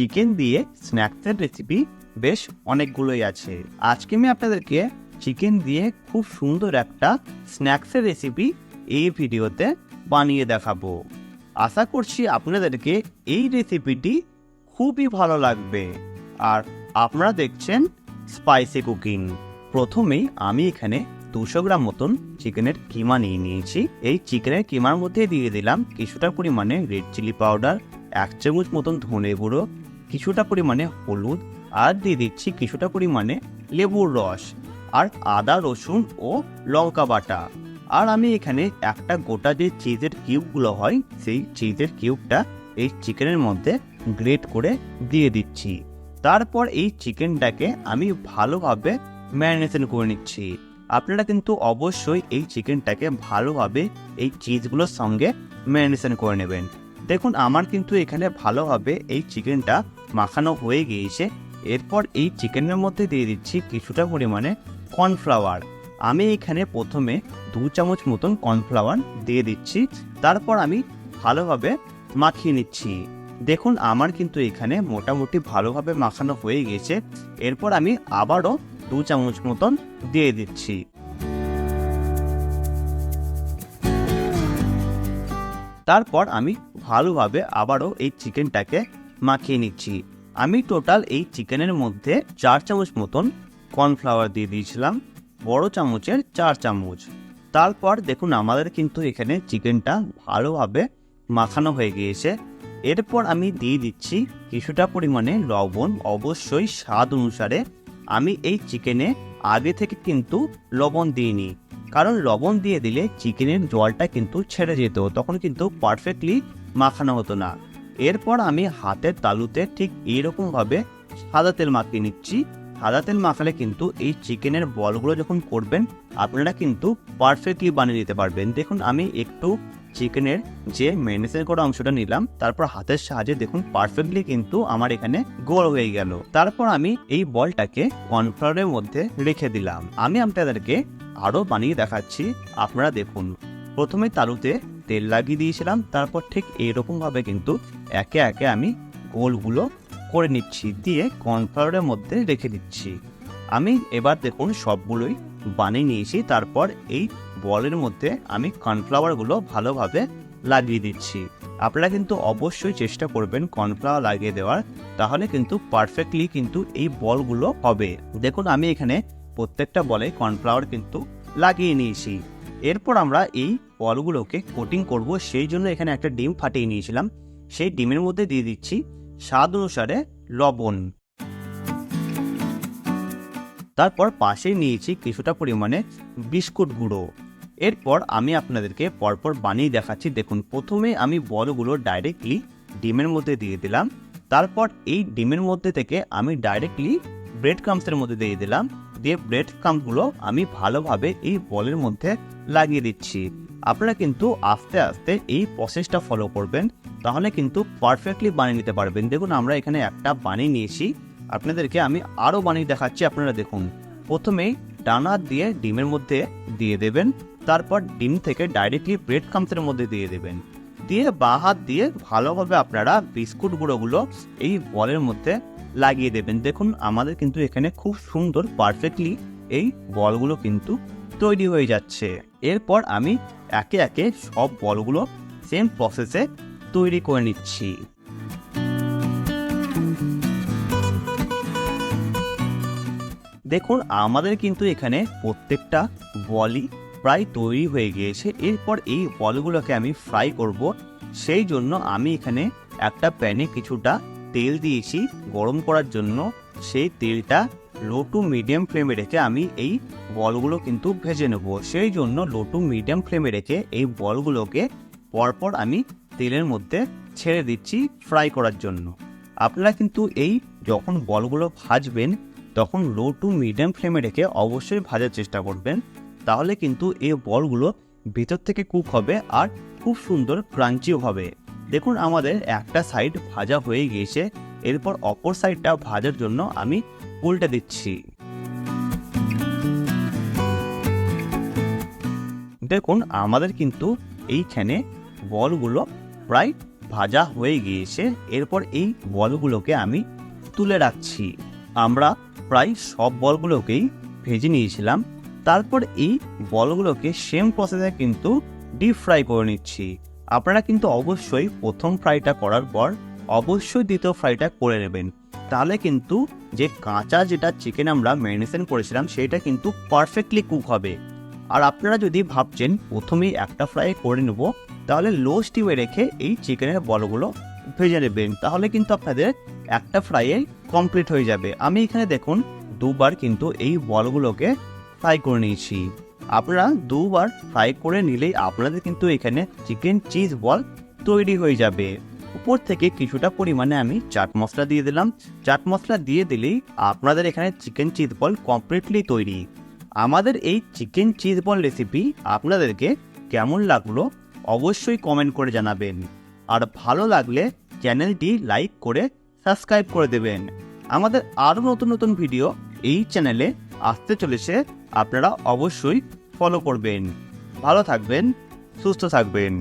Chicken দিয়ে স্ন্যাক্সের recipe বেশ অনেকগুলোই আছে। আজকে আমি আপনাদেরকে চিকেন দিয়ে খুব সুন্দর একটা স্ন্যাক্সের রেসিপি এই ভিডিওতে বানিয়ে দেখাবো। আশা করছি আপনাদেরকে এই রেসিপিটি খুবই ভালো লাগবে। আর আপনারা দেখছেন স্পাইসি কুকিং প্রথমেই আমি এখানে দুশো গ্রাম মতন চিকেনের কিমা নিয়ে নিয়েছি। এই চিকেনের কিমার মধ্যে দিয়ে দিলাম কিছুটা পরিমাণে রেড চিলি পাউডার এক চামচ মতন ধনে গুঁড়ো কিছুটা পরিমাণে হলুদ আর দিয়ে দিচ্ছি কিছুটা পরিমাণে লেবুর রস আর আদা, রসুন ও লঙ্কা বাটা। আর আমি এখানে একটা গোটা যে চিজের কিউবগুলো হয়, সেই চিজের কিউবটা এই চিকেনের মধ্যে গ্রেট করে দিয়ে দিচ্ছি। তারপর এই চিকেনটাকে আমি ভালোভাবে ম্যারিনেশন করে নিচ্ছি। আপনারা কিন্তু অবশ্যই এই চিকেনটাকে ভালোভাবে এই চিজগুলোর সঙ্গে ম্যারিনেশন করে নেবেন। দেখুন, আমার কিন্তু এখানে ভালোভাবে এই চিকেনটা মাখানো হয়ে গিয়েছে। এরপর এই চিকেনের মধ্যে দিয়ে দিচ্ছি কিছুটা পরিমাণে কর্নফ্লাওয়ার। আমি এখানে প্রথমে দু চামচ মতন কর্নফ্লাওয়ার দিয়ে দিচ্ছি। তারপর আমি ভালোভাবে মাখিয়ে নিচ্ছি। দেখুন, আমার কিন্তু এখানে মোটামুটি ভালোভাবে মাখানো হয়ে গেছে এরপর আমি আবারও দু চামচ মতন দিয়ে দিচ্ছি। তারপর আমি ভালোভাবে আবারও এই চিকেনটাকে মাখিয়ে নিচ্ছি। আমি টোটাল এই চিকেনের মধ্যে চার চামচ মতন কর্নফ্লাওয়ার দিয়ে দিয়েছিলাম, বড় চামচের চার চামচ। তারপর দেখুন আমাদের কিন্তু এখানে চিকেনটা ভালোভাবে মাখানো হয়ে গিয়েছে। এরপর আমি দিয়ে দিচ্ছি কিছুটা পরিমাণে লবণ, অবশ্যই স্বাদ অনুসারে। আমি এই চিকেনে আগে থেকে কিন্তু লবণ দিইনি। কারণ লবণ দিয়ে দিলে চিকেনের জলটা কিন্তু ছেড়ে যেত, তখন কিন্তু পারফেক্টলি মাখানো হতো না। এরপর আমি হাতের তালুতে ঠিক এইরকমভাবে সাদা তেল মাখিয়ে নিচ্ছি। সাদা তেল মাখালে কিন্তু এই চিকেনের বলগুলো যখন করবেন, আপনারা কিন্তু পারফেক্টলি বানিয়ে নিতে পারবেন। দেখুন, আমি একটু চিকেনের যে ম্যারিনেশন করা অংশটা নিলাম, তারপর হাতের সাহায্যে দেখুন পারফেক্টলি কিন্তু আমার এখানে গোল হয়ে গেল। তারপর আমি এই বলটাকে কর্নফ্লাওয়ারের মধ্যে রেখে দিলাম। আমি আপনাদেরকে আরও বানিয়ে দেখাচ্ছি। আপনারা দেখুন। প্রথমে তালুতে তেল লাগিয়ে দিয়েছিলাম। তারপর ঠিক এইরকমভাবে কিন্তু একে একে আমি গোলগুলো করে নিচ্ছি, দিয়ে কর্নফ্লাওয়ারের মধ্যে রেখে দিচ্ছি। আমি এবার দেখুন সবগুলোই বানিয়ে নিয়েছি। তারপর এই বলের মধ্যে আমি কর্নফ্লাওয়ারগুলো ভালোভাবে লাগিয়ে দিচ্ছি। আপনারা কিন্তু অবশ্যই চেষ্টা করবেন কর্নফ্লাওয়ার লাগিয়ে দেওয়ার। তাহলে কিন্তু পারফেক্টলি কিন্তু এই বলগুলো হবে। দেখুন আমি এখানে প্রত্যেকটা বলে কর্নফ্লাওয়ার কিন্তু লাগিয়ে নিয়েছি। এরপর আমরা এই বলগুলোকে কোটিং করব। সেই জন্য এখানে একটা ডিম ফাটিয়ে নিয়েছিলাম। সেই ডিমের মধ্যে দিয়ে দিচ্ছি স্বাদ অনুসারে লবণ। তারপর পাশেই নিয়েছি কিছুটা পরিমাণে বিস্কুট গুঁড়ো। এরপর আমি আপনাদেরকে পরপর বানিয়ে দেখাচ্ছি। দেখুন, প্রথমে আমি বলগুলো ডাইরেক্টলি ডিমের মধ্যে দিয়ে দিলাম। তারপর এই ডিমের মধ্যে থেকে আমি ডাইরেক্টলি ব্রেড ক্রামসের মধ্যে দিয়ে দিলাম। দিয়ে ব্রেড ক্রামগুলো আমি ভালোভাবে এই বলের মধ্যে লাগিয়ে দিচ্ছি। আপনারা কিন্তু আস্তে আস্তে এই প্রসেসটা ফলো করবেন, তাহলে কিন্তু পারফেক্টলি বানিয়ে নিতে পারবেন। দেখুন, আমরা এখানে একটা বানিয়ে নিয়েছি। আপনাদেরকে আমি আরও বানিয়ে দেখাচ্ছি, আপনারা দেখুন। প্রথমেই ডানা দিয়ে ডিমের মধ্যে দিয়ে দেবেন, তারপর ডিম থেকে ডাইরেক্টলি ব্রেড ক্রামসের মধ্যে দিয়ে দেবেন। দিয়ে বাঁ হাত দিয়ে ভালোভাবে আপনারা বিস্কুট গুঁড়োগুলো এই বলের মধ্যে লাগিয়ে দেবেন। দেখুন, আমাদের কিন্তু এখানে খুব সুন্দর পারফেক্টলি এই বলগুলো কিন্তু তৈরি হয়ে যাচ্ছে। এরপর আমি একে একে সব বলগুলো সেম প্রসেসে তৈরি করে নিচ্ছি। দেখুন, আমাদের কিন্তু এখানে প্রত্যেকটা বলই প্রায় তৈরি হয়ে গিয়েছে। এরপর এই বলগুলোকে আমি ফ্রাই করব। সেই জন্য আমি এখানে একটা প্যানে কিছুটা তেল দিয়েছি গরম করার জন্য। সেই তেলটা লো টু মিডিয়াম ফ্লেমে রেখে আমি এই বলগুলো কিন্তু ভেজে নেব। সেই জন্য লো টু মিডিয়াম ফ্লেমে রেখে এই বলগুলোকে পরপর আমি তেলের মধ্যে ছেড়ে দিচ্ছি ফ্রাই করার জন্য। আপনারা কিন্তু এই যখন বলগুলো ভাজবেন, তখন লো টু মিডিয়াম ফ্লেমে রেখে অবশ্যই ভাজার চেষ্টা করবেন। তাহলে কিন্তু এই বলগুলো ভিতর থেকে কুক হবে আর খুব সুন্দর ক্রাঞ্চিও হবে। দেখুন, আমাদের একটা সাইড ভাজা হয়ে গিয়েছে, এরপর অপর সাইডটা ভাজার জন্য আমি উল্টে দিচ্ছি। দেখুন, আমাদের কিন্তু এইখানে বলগুলো প্রায় ভাজা হয়ে গিয়েছে, এরপর এই বলগুলোকে আমি তুলে রাখছি। আমরা প্রায় সব বলগুলোকেই ভেজে নিয়েছিলাম, তারপর এই বলগুলোকে সেম প্রসেসে কিন্তু ডিপ ফ্রাই করে নিচ্ছি। আপনারা কিন্তু অবশ্যই প্রথম ফ্রাইটা করার পর অবশ্যই দ্বিতীয় ফ্রাইটা করে নেবেন। তাহলে কিন্তু যে কাঁচা যেটা চিকেন আমরা ম্যারিনেশন করেছিলাম, সেটা কিন্তু পারফেক্টলি কুক হবে। আর আপনারা যদি ভাবছেন প্রথমেই একটা ফ্রাই করে নেব, তাহলে লো স্টিমে রেখে এই চিকেনের বলগুলো ভেজে নেবেন। তাহলে কিন্তু আপনাদের একটা ফ্রাইয়ে কমপ্লিট হয়ে যাবে। আমি এখানে দেখুন, দুবার কিন্তু এই বলগুলোকে ফ্রাই করে নিয়েছি। আপনারা দুবার ফ্রাই করে নিলেই আপনাদের কিন্তু এখানে চিকেন চিজ বল তৈরি হয়ে যাবে। উপর থেকে কিছুটা পরিমাণে আমি চাট মশলা দিয়ে দিলাম। চাট মশলা দিয়ে দিলেই আপনাদের এখানে চিকেন চিজ বল কমপ্লিটলি তৈরি। আমাদের এই চিকেন চিজ বল রেসিপি আপনাদেরকে কেমন লাগল অবশ্যই কমেন্ট করে জানাবেন। আর ভালো লাগলে চ্যানেলটি লাইক করে সাবস্ক্রাইব করে দেবেন। আমাদের আরও নতুন নতুন ভিডিও এই চ্যানেলে আসতে চলেছে। আপনারা অবশ্যই ফলো করবেন। ভালো থাকবেন সুস্থ থাকবেন।